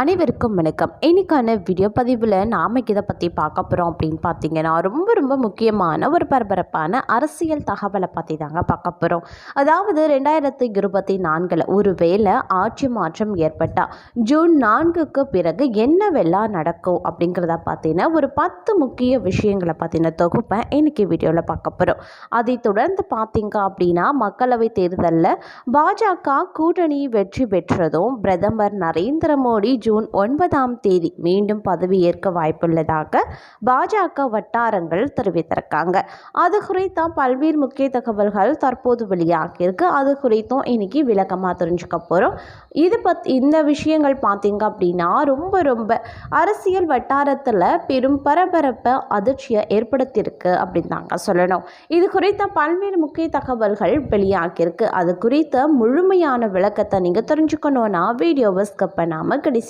அனைவருக்கும் வணக்கம். இன்றைக்கான வீடியோ பதிவில் நாம் இதை பற்றி பார்க்க போகிறோம் அப்படின்னு பார்த்தீங்கன்னா ரொம்ப ரொம்ப முக்கியமான ஒரு பரபரப்பான அரசியல் தகவலை பற்றி தாங்க பார்க்க போகிறோம் அதாவது ரெண்டாயிரத்தி இருபத்தி நான்கில் ஒருவேளை ஆட்சி மாற்றம் ஏற்பட்டால் ஜூன் நான்குக்கு பிறகு என்னவெல்லாம் நடக்கும் அப்படிங்கிறத பார்த்தீங்கன்னா ஒரு பத்து முக்கிய விஷயங்களை பற்றின தொகுப்பை இன்றைக்கி வீடியோவில் பார்க்க போகிறோம் அதை தொடர்ந்து பார்த்தீங்க அப்படின்னா மக்களவை தேர்தலில் பாஜக கூட்டணி வெற்றி பெற்றதும் பிரதமர் நரேந்திர மோடி ஜூன் ஒன்பதாம் தேதி மீண்டும் பதவியேற்க வாய்ப்புள்ளதாக பாஜக வட்டாரங்கள் தெரிவித்திருக்காங்க. அது குறித்தும் பல்வேறு முக்கிய தகவல்கள் தற்போது வெளியாகியிருக்கு. அது குறித்தும் இன்னைக்கு விளக்கமாக தெரிஞ்சுக்க போகிறோம் இது பத் இந்த விஷயங்கள் பார்த்தீங்க அப்படின்னா ரொம்ப ரொம்ப அரசியல் வட்டாரத்தில் பெரும் பரபரப்பை அதிர்ச்சியை ஏற்படுத்தியிருக்கு அப்படின்னு தாங்க சொல்லணும். இது குறித்த பல்வேறு முக்கிய தகவல்கள் வெளியாகியிருக்கு. அது குறித்த முழுமையான விளக்கத்தை நீங்கள் தெரிஞ்சுக்கணுன்னா வீடியோவை ஸ்கிப் பண்ணாமல் கடைசி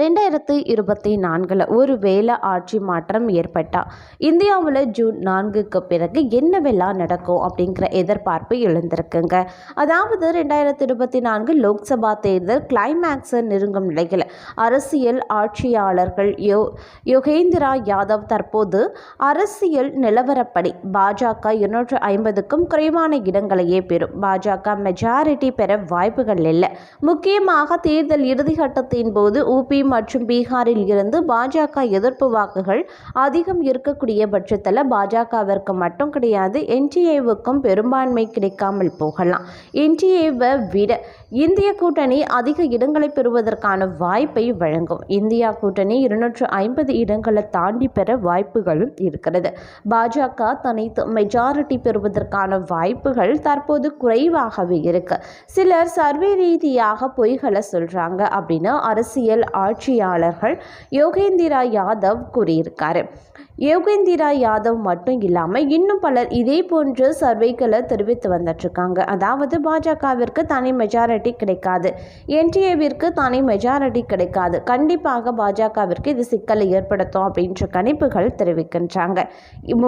ரெண்டாயிரத்து இருபத்தி நான்கில் ஒரு வேலை ஆட்சி மாற்றம் ஏற்பட்டால் இந்தியாவில் ஜூன் நான்குக்கு பிறகு என்னவெல்லாம் நடக்கும் அப்படிங்கிற எதிர்பார்ப்பு எழுந்திருக்குங்க. அதாவது ரெண்டாயிரத்து இருபத்தி நான்கு லோக்சபா தேர்தல் கிளைமேக்ஸை நெருங்கும் நிலையில் அரசியல் ஆட்சியாளர்கள் யோ யோகேந்திரா யாதவ் தற்போது அரசியல் நிலவரப்படி பாஜக இருநூற்று ஐம்பதுக்கும் குறைவான இடங்களையே பெறும். பாஜக மெஜாரிட்டி பெற வாய்ப்புகள் இல்லை. முக்கியமாக தேர்தல் இறுதிக்கட்டத்தின் போது ஊபி மற்றும் பீகாரில் இருந்து பாஜக எதிர்ப்பு வாக்குகள் அதிகம் இருக்கக்கூடிய பட்சத்தில் பாஜகவிற்கு மட்டும் கிடையாது என்டிஏவுக்கும் பெரும்பான்மை கிடைக்காமல் போகலாம். என்டிஏவை விட இந்திய கூட்டணி அதிக இடங்களை பெறுவதற்கான வாய்ப்பை வழங்கும். இந்தியா கூட்டணி இருநூற்று ஐம்பது இடங்களை தாண்டி பெற வாய்ப்புகளும் இருக்கிறது. பாஜக தனித்து மெஜாரிட்டி பெறுவதற்கான வாய்ப்புகள் தற்போது குறைவாகவே இருக்கு. சிலர் சர்வே ரீதியாக பொய்களை சொல்றாங்க அப்படின்னு அரசியல் ஆட்சி ஆட்சியாளர்கள் யோகேந்திரா யாதவ் கூறியிருக்காரு. யோகேந்திரா யாதவ் மட்டும் இல்லாமல் இன்னும் பலர் இதே போன்ற சர்வேக்களை தெரிவித்து வந்துட்டுருக்காங்க. அதாவது பாஜகவிற்கு தனி மெஜாரிட்டி கிடைக்காது. என்டிஏவிற்கு தனி மெஜாரிட்டி கிடைக்காது. கண்டிப்பாக பாஜகவிற்கு இது சிக்கலை ஏற்படுத்தும் அப்படின்ற கணிப்புகள் தெரிவிக்கின்றாங்க.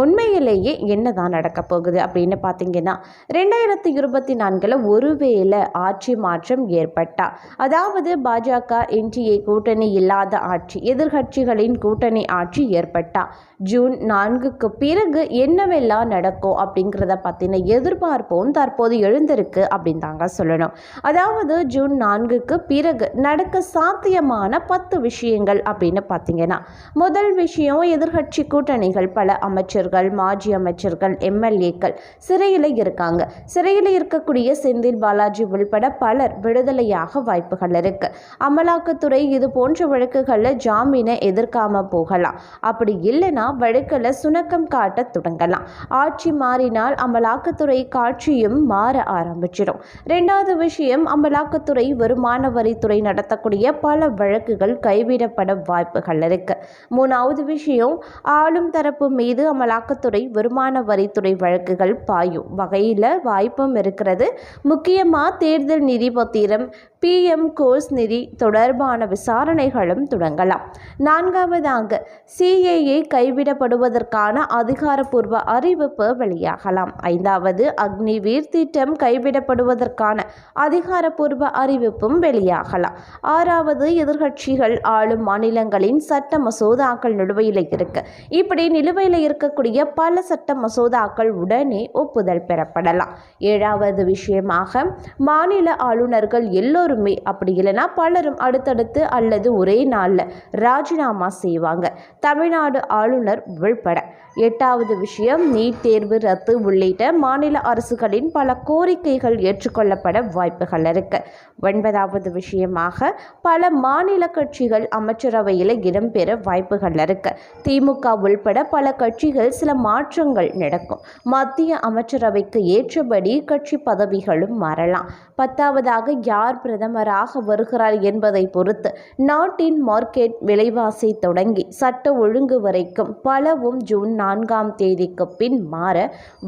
உண்மையிலேயே என்னதான் நடக்க போகுது அப்படின்னு பார்த்தீங்கன்னா ரெண்டாயிரத்தி இருபத்தி நான்கில் ஒருவேளை ஆட்சி மாற்றம் ஏற்பட்டா. அதாவது பாஜக என்டிஏ கூட்டணி இல்லாத ஆட்சி எதிர்கட்சிகளின் கூட்டணி ஆட்சி ஏற்பட்டா. ஜூன் நான்குக்கு பிறகு என்னவெல்லாம் நடக்கும் அப்படிங்கிறத பற்றின எதிர்பார்ப்பும் தற்போது எழுந்திருக்கு அப்படின்னு தாங்க சொல்லணும். அதாவது ஜூன் நான்குக்கு பிறகு நடக்க சாத்தியமான பத்து விஷயங்கள் அப்படின்னு பார்த்தீங்கன்னா முதல் விஷயம் எதிர்கட்சி கூட்டணிகள். பல அமைச்சர்கள் மாஜி அமைச்சர்கள் எம்எல்ஏக்கள் சிறையில் இருக்காங்க. சிறையில் இருக்கக்கூடிய செந்தில் பாலாஜி உள்பட பலர் விடுதலையாக வாய்ப்புகள் இருக்கு. அமலாக்கத்துறை இது போன்ற வழக்குகளில் ஜாமீனை எதிர்க்காம போகலாம். அப்படி இல்லைன்னா வழக்கில் சுணக்கம் காட்ட தொடங்கலாம். ஆட்சி மாறினால் அமலாக்கத்துறை காட்சியும் மாற ஆரம்பிச்சிடும். ரெண்டாவது விஷயம் அமலாக்கத்துறை வருமான வரித்துறை நடத்தக்கூடிய பல வழக்குகள் கைவிடப்பட வாய்ப்புகள் இருக்கு. மூணாவது விஷயம் ஆளும் தரப்பு மீது அமலாக்கத்துறை வருமான வரித்துறை வழக்குகள் பாயும் வகையில் வாய்ப்பும் இருக்கிறது. முக்கியமாக தேர்தல் நிதி பத்திரம் பிஎம் கோர்ஸ் நிதி தொடர்பான விசாரணைகளும் தொடங்கலாம். நான்காவதாக சிஏஏ கைவிடப்படுவதற்கான அதிகாரப்பூர்வ அறிவிப்பு வெளியாகலாம். ஐந்தாவது அக்னிவீர் திட்டம் கைவிடப்படுவதற்கான அதிகாரப்பூர்வ அறிவிப்பும் வெளியாகலாம். ஆறாவது எதிர்கட்சிகள் ஆளும் மாநிலங்களின் சட்ட மசோதாக்கள் நிலுவையில் இருக்கு. இப்படி நிலுவையில் இருக்கக்கூடிய பல சட்ட மசோதாக்கள் உடனே ஒப்புதல் பெறப்படலாம். ஏழாவது விஷயமாக மாநில ஆளுநர்கள் எல்லோரும் அப்படி இல்லைன்னா பலரும் அடுத்தடுத்து அல்லது ஒரே நாளில் ராஜினாமா செய்வாங்க. தமிழ்நாடு ஆளுநர் உள்பட எட்டாவது விஷயம் நீட் தேர்வு ரத்து உள்ளிட்ட மாநில அரசுகளின் பல கோரிக்கைகள் ஏற்றுக்கொள்ளப்பட வாய்ப்புகள் இருக்கு. ஒன்பதாவது விஷயமாக பல மாநில கட்சிகள் அமைச்சரவையில் இடம்பெற வாய்ப்புகள் இருக்கு. திமுக உள்பட பல கட்சிகள் சில மாற்றங்கள் நடக்கும். மத்திய அமைச்சரவைக்கு ஏற்றபடி கட்சி பதவிகளும் மாறலாம். பத்தாவதாக யார் பிரதமராக வருகிறார் என்பதை பொறுத்து நாட்டின் மார்க்கெட் விலைவாசி தொடங்கி சட்ட ஒழுங்கு வரைக்கும் பலவும் ஜூன் நான்காம் தேதிக்கு பின் மாற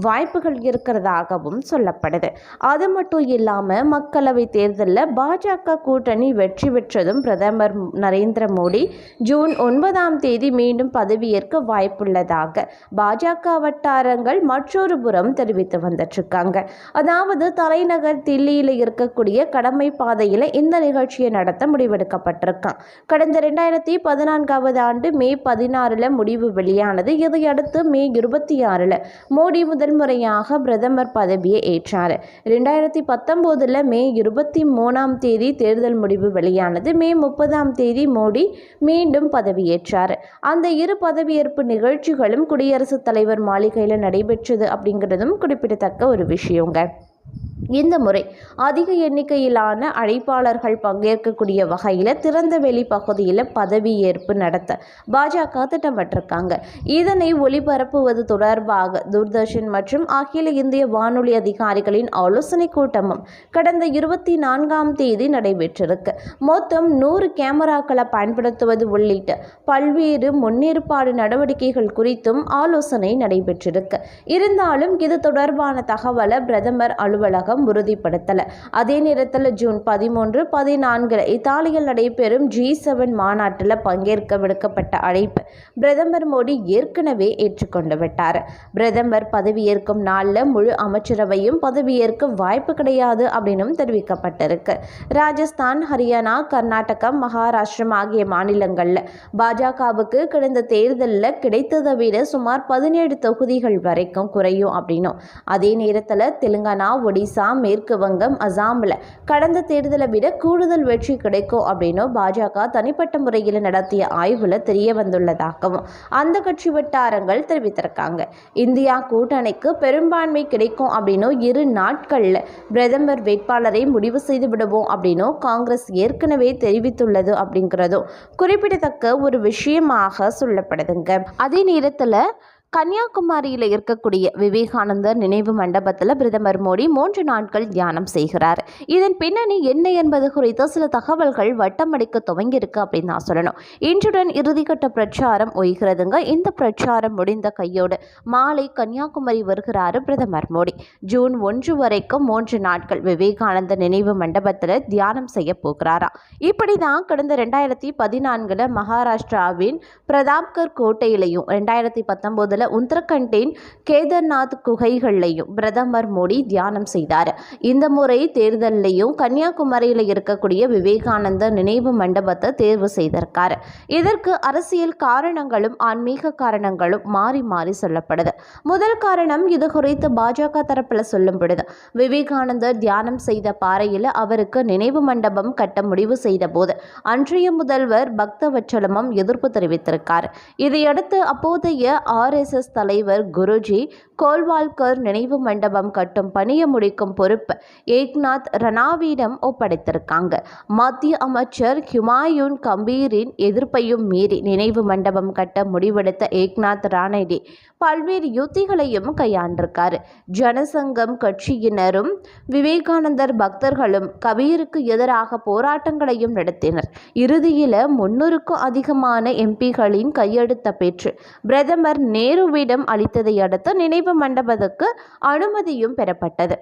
வாய்ப்புகள் இருக்கிறதாகவும் சொல்லப்படுது. அது மட்டும் இல்லாமல் மக்களவை தேர்தலில் பாஜக கூட்டணி வெற்றி பெற்றதும் பிரதமர் நரேந்திர மோடி ஜூன் ஒன்பதாம் தேதி மீண்டும் பதவியேற்க வாய்ப்புள்ளதாக பாஜக வட்டாரங்கள் மற்றொரு புறம் தெரிவித்து வந்துட்டுருக்காங்க அதாவது தலைநகர் தில்லியில் இருக்கக்கூடிய கடமை பாதையில் இந்த நிகழ்ச்சியை நடத்த முடிவெடுக்கப்பட்டிருக்கான். கடந்த ரெண்டாயிரத்தி பதினான்காவது ஆண்டு மே பதினாறில் முடிவு வெளியானது. இதையடுத்து மே இருபத்தி ஆறில் மோடி முதல் முறையாக பிரதமர் பதவியை ஏற்றார். ரெண்டாயிரத்தி பத்தொம்போதில் மே இருபத்தி மூணாம் தேதி தேர்தல் முடிவு வெளியானது. மே முப்பதாம் தேதி மோடி மீண்டும் பதவியேற்றார் அந்த இரு பதவியேற்பு நிகழ்ச்சிகளும் குடியரசுத் தலைவர் மாளிகையில் நடைபெற்றது அப்படிங்கிறதும் குறிப்பிடத்தக்க ஒரு விஷயங்க. இந்த முறை அதிக எண்ணிக்கையிலான அழைப்பாளர்கள் பங்கேற்கக்கூடிய வகையில் திறந்தவெளி பகுதியில் பதவியேற்பு நடத்த பாஜக திட்டமிட்டிருக்காங்க. இதனை ஒளிபரப்புவது தொடர்பாக தூர்தர்ஷன் மற்றும் அகில இந்திய வானொலி அதிகாரிகளின் ஆலோசனை கூட்டமும் கடந்த இருபத்தி நான்காம் தேதி நடைபெற்றிருக்கு. மொத்தம் நூறு கேமராக்களை பயன்படுத்துவது உள்ளிட்ட பல்வேறு முன்னேற்பாடு நடவடிக்கைகள் குறித்தும் ஆலோசனை நடைபெற்றிருக்கு. இருந்தாலும் இது தொடர்பான தகவலை பிரதமர் அலுவலகம் உறுதிப்படுத்தலை. அதே நேரத்தில் ஜூன் பதிமூன்று பதினான்கில் இத்தாலியில் நடைபெறும் ஜி செவன் மாநாட்டில் பங்கேற்க விடுக்கப்பட்ட அழைப்பு பிரதமர் மோடி ஏற்கனவே ஏற்றுக்கொண்டு விட்டார். பிரதமர் பதவியேற்கும் நாளில் முழு அமைச்சரவையும் பதவியேற்க வாய்ப்பு கிடையாது அப்படின்னும் தெரிவிக்கப்பட்டிருக்கு. ராஜஸ்தான் ஹரியானா கர்நாடகம் மகாராஷ்டிரம் ஆகிய மாநிலங்களில் பாஜகவுக்கு கடந்த தேர்தலில் கிடைத்ததை விட சுமார் பதினேழு தொகுதிகள் வரைக்கும் குறையும் அப்படின்னும். அதே நேரத்தில் தெலுங்கானா ஒடிசா மேற்கு வங்கம் அசாமில். கடந்த தேர்தலை விட கூடுதல் வெற்றி கிடைக்கும் அப்படின்னு பாஜக தனிப்பட்ட முறையில் நடத்திய ஆய்வில் தெரிய வந்துள்ளதாகவும் அந்த கட்சி வட்டாரங்கள் தெரிவித்திருக்காங்க. இந்தியா கூட்டணிக்கு பெரும்பான்மை கிடைக்கும் அப்படின்னு இரு நாட்களில் பிரதமர் வேட்பாளரை முடிவு செய்து விடுவோம் அப்படின்னு காங்கிரஸ் ஏற்கனவே தெரிவித்துள்ளது அப்படிங்கிறதும் குறிப்பிடத்தக்க ஒரு விஷயமாக சொல்லப்படுதுங்க. அதே நேரத்தில் கன்னியாகுமரியில் இருக்கக்கூடிய விவேகானந்தர் நினைவு மண்டபத்தில் பிரதமர் மோடி மூன்று நாட்கள் தியானம் செய்கிறார். இதன் பின்னணி என்ன என்பது குறித்த சில தகவல்கள் வட்டமடிக்க துவங்கியிருக்கு அப்படின்னு நான் சொல்லணும். இன்றுடன் இறுதிக்கட்ட பிரச்சாரம் ஒய்கிறதுங்க. இந்த பிரச்சாரம் முடிந்த கையோடு மாலை கன்னியாகுமரி வருகிறார் பிரதமர் மோடி. ஜூன் ஒன்று வரைக்கும் மூன்று நாட்கள் விவேகானந்தர் நினைவு மண்டபத்தில் தியானம் செய்ய போகிறாரா? இப்படி தான் கடந்த ரெண்டாயிரத்தி பதினான்கில் மகாராஷ்டிராவின் பிரதாப்கர் கோட்டையிலையும் ரெண்டாயிரத்தி பத்தொம்போதில் உத்தரகண்டின் கேதர்நாத் குகைகள்லையும் பிரதமர் மோடி தியானம் செய்தார். இந்த முறை தேர்தல்லையும் கன்னியாகுமரியில் இருக்கக்கூடிய விவேகானந்த நினைவு மண்டபத்தை தேர்வு செய்திருக்கார். இதற்கு அரசியல் காரணங்களும் ஆன்மீக காரணங்களும் மாறி மாறி சொல்லப்படுது. முதல் காரணம் இது குறித்து பாஜக தரப்பில் சொல்லும் பொழுது விவேகானந்தர் தியானம் செய்த பாறையில் அவருக்கு நினைவு மண்டபம் கட்ட முடிவு செய்த போது அன்றைய முதல்வர் பக்தவச்சலமும் எதிர்ப்பு தெரிவித்திருக்கார். இதையடுத்து அப்போதைய ஆர் எஸ் ஆர்எஸ்எஸ் தலைவர் குருஜி கோல்வால்கர் நினைவு மண்டபம் கட்டும் பணியை முடிக்கும் பொறுப்பு ஏக்நாத் ரணாவிடம் ஒப்படைத்திருக்காங்க. மத்திய அமைச்சர் ஹுமாயூன் கம்பீரின் எதிர்ப்பையும் மீறி நினைவு மண்டபம் கட்ட முடிவெடுத்த ஏக்நாத் ராணடே பல்வேறு யுத்திகளையும் கையாண்டிருக்காரு. ஜனசங்கம் கட்சியினரும் விவேகானந்தர் பக்தர்களும் கபீருக்கு எதிராக போராட்டங்களையும் நடத்தினர். இறுதியில் முன்னூறுக்கும் அதிகமான எம்பிகளின் கையெழுத்த பெற்று பிரதமர் நேருவிடம் அளித்ததை அடுத்து நினைவு மண்டபத்துக்கு அனுமதியும் பெறப்பட்டது.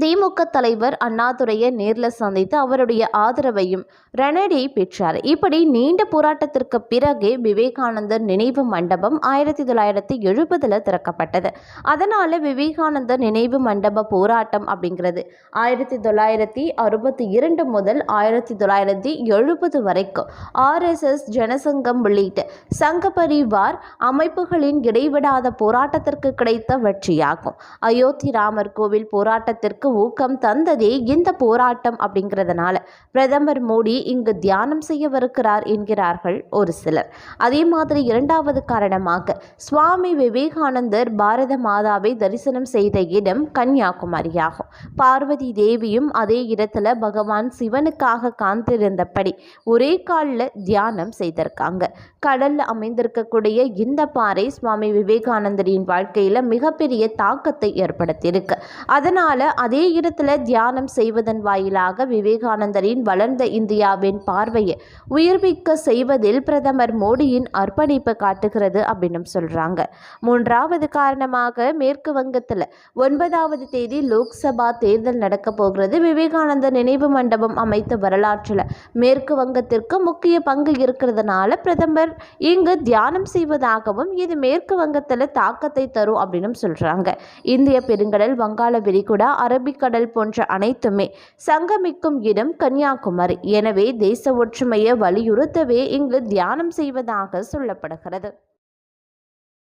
திமுக தலைவர் அண்ணாதுரையை நேரில் சந்தித்து அவருடைய ஆதரவையும் ரெனடியை பெற்றார். இப்படி நீண்ட போராட்டத்திற்கு பிறகே விவேகானந்தர் நினைவு மண்டபம் ஆயிரத்தி தொள்ளாயிரத்தி எழுபதில் திறக்கப்பட்டது. அதனால் விவேகானந்தர் நினைவு மண்டப போராட்டம் அப்படிங்கிறது ஆயிரத்தி தொள்ளாயிரத்தி அறுபத்தி இரண்டு முதல் ஆயிரத்தி தொள்ளாயிரத்தி எழுபது வரைக்கும் ஆர்எஸ்எஸ் ஜனசங்கம் உள்ளிட்ட சங்க பரிவார் அமைப்புகளின் இடைவிடாத போராட்டத்திற்கு கிடைத்த வெற்றியாகும். அயோத்தி ராமர் கோவில் போராட்டத்திற்கு ஊக்கம் தந்ததே இந்த போராட்டம் அப்படிங்கிறதுனால. பிரதமர் மோடி இங்கு தியானம் செய்யவிருக்கிறார் என்கிறார்கள் ஒரு சிலர். அதே மாதிரி இரண்டாவது காரணமாக சுவாமி விவேகானந்தர் பாரத மாதாவை தரிசனம் செய்த இடம் கன்னியாகுமரியாகும். பார்வதி தேவியும் அதே இடத்துல பகவான் சிவனுக்காக காந்திருந்தபடி ஒரே காலில் தியானம் செய்திருக்காங்க. கடல்ல அமைந்திருக்கக்கூடிய இந்த பாறை சுவாமி விவேகானந்தரின் வாழ்க்கையில் மிகப்பெரிய தாக்கத்தை ஏற்படுத்தியிருக்கு. அதனால அதே இடத்துல தியானம் செய்வதன் வாயிலாக விவேகானந்தரின் வளர்ந்த இந்தியாவின் பார்வையை உயிர்மிக்க செய்வதில் பிரதமர் மோடியின் அர்ப்பணிப்பு காட்டுகிறது அப்படின்னு சொல்கிறாங்க மூன்றாவது காரணமாக மேற்கு வங்கத்தில் ஒன்பதாவது தேதி லோக்சபா தேர்தல் நடக்க போகிறது. விவேகானந்தர் நினைவு மண்டபம் அமைத்த வரலாற்றில் மேற்கு வங்கத்திற்கு முக்கிய பங்கு இருக்கிறதுனால பிரதமர் இங்கு தியானம் செய்வதாகவும் இது மேற்கு வங்கத்தில் தாக்கத்தை தரும் அப்படின்னு சொல்கிறாங்க இந்திய பெருங்கடல் வங்காள விரிகுடா அரபிக்கடல் போன்ற அனைத்துமே சங்கமிக்கும் இடம் கன்னியாகுமரி. எனவே தேச ஒற்றுமையை வலியுறுத்தவே இங்கு தியானம் செய்வதாக சொல்லப்படுகிறது.